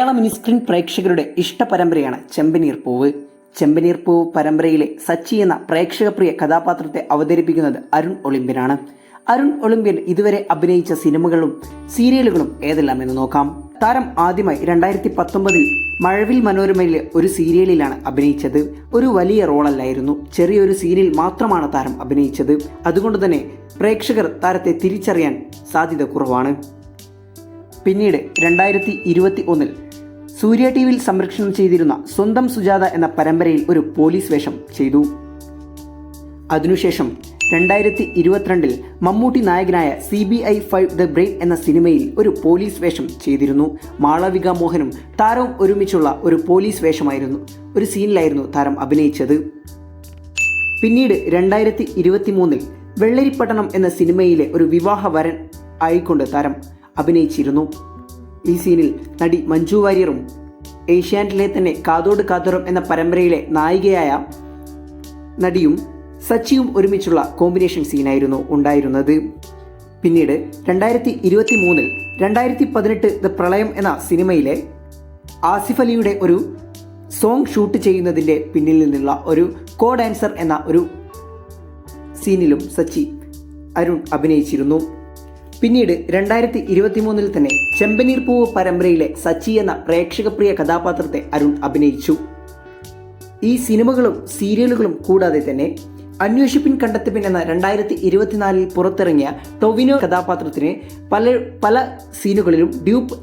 മലയാള mini screen പ്രേക്ഷകരുടെ ഇഷ്ടപരമ്പരയാണ് ചെമ്പനീർ പൂവ്. ചെമ്പനീർ പൂവ് പരമ്പരയിലെ സച്ചി എന്ന പ്രേക്ഷകപ്രിയ കഥാപാത്രത്തെ അവതരിപ്പിക്കുന്നത് അരുൺ ഒളിമ്പ്യനാണ്. അരുൺ ഒളിമ്പ്യൻ ഇതുവരെ അഭിനയിച്ച സിനിമകളും സീരിയലുകളും ഏതെല്ലാം എന്ന് നോക്കാം. താരം ആദ്യമായി രണ്ടായിരത്തി പത്തൊമ്പതിൽ മഴവിൽ മനോരമയിലെ ഒരു സീരിയലിലാണ് അഭിനയിച്ചത്. ഒരു വലിയ റോളല്ലായിരുന്നു. ചെറിയൊരു സീരിയൽ മാത്രമാണ് താരം അഭിനയിച്ചത്. അതുകൊണ്ട് തന്നെ പ്രേക്ഷകർ താരത്തെ തിരിച്ചറിയാൻ സാധ്യത കുറവാണ്. പിന്നീട് രണ്ടായിരത്തി ഇരുപത്തി ഒന്നിൽ സൂര്യ ടി വിയിൽ സംരക്ഷണം ചെയ്തിരുന്ന സ്വന്തം സുജാത എന്ന പരമ്പരയിൽ ഒരു പോലീസ് വേഷം ചെയ്തു. അതിനുശേഷം രണ്ടായിരത്തി ഇരുപത്തിരണ്ടിൽ മമ്മൂട്ടി നായകനായ C B I five the brain എന്ന സിനിമയിൽ ഒരു പോലീസ് വേഷം ചെയ്തിരുന്നു. മാളവിക മോഹനും താരവും ഒരുമിച്ചുള്ള ഒരു പോലീസ് വേഷമായിരുന്നു ഒരു സീനിലായിരുന്നു താരം അഭിനയിച്ചത്. പിന്നീട് രണ്ടായിരത്തി ഇരുപത്തി മൂന്നിൽ വെള്ളരിപ്പട്ടണം എന്ന സിനിമയിലെ ഒരു വിവാഹ വരൻ ആയിക്കൊണ്ട് താരം അഭിനയിച്ചിരുന്നു. ഈ സീനിൽ നടി മഞ്ജു വാര്യറും ഏഷ്യാനെറ്റിലെ തന്നെ കാതോട് കാതോറും എന്ന പരമ്പരയിലെ നായികയായ നടിയും സച്ചിയും ഒരുമിച്ചുള്ള കോമ്പിനേഷൻ സീനായിരുന്നു ഉണ്ടായിരുന്നത്. പിന്നീട് രണ്ടായിരത്തി ഇരുപത്തി മൂന്നിൽ രണ്ടായിരത്തി പതിനെട്ട് ദ പ്രളയം എന്ന സിനിമയിലെ ആസിഫ് അലിയുടെ ഒരു സോങ് ഷൂട്ട് ചെയ്യുന്നതിന്റെ പിന്നിൽ നിന്നുള്ള ഒരു കോ ഡാൻസർ എന്ന ഒരു സീനിലും സച്ചി അരുൺ അഭിനയിച്ചിരുന്നു. പിന്നീട് രണ്ടായിരത്തി ഇരുപത്തി മൂന്നിൽ തന്നെ ചെമ്പനീർ പൂവ് പരമ്പരയിലെ സച്ചി എന്ന പ്രേക്ഷകപ്രിയ കഥാപാത്രത്തെ അരുൺ അഭിനയിച്ചു. ഈ സിനിമകളും സീരിയലുകളും കൂടാതെ തന്നെ അന്വേഷിപ്പിൻ കണ്ടെത്തിപ്പിൻ എന്ന രണ്ടായിരത്തി ഇരുപത്തിനാലിൽ പുറത്തിറങ്ങിയ ടൊവിനോ കഥാപാത്രത്തിന് പല പല സീനുകളിലും ഡ്യൂപ്പ്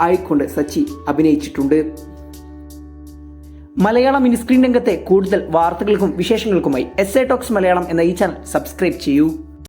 ആയിക്കൊണ്ട് സച്ചി അഭിനയിച്ചിട്ടുണ്ട്. മലയാള മിനിസ്ക്രീൻ രംഗത്തെ കൂടുതൽ വാർത്തകൾക്കും വിശേഷങ്ങൾക്കുമായി എസ് എ ടോക്സ് മലയാളം എന്ന ഈ ചാനൽ സബ്സ്ക്രൈബ് ചെയ്യൂ.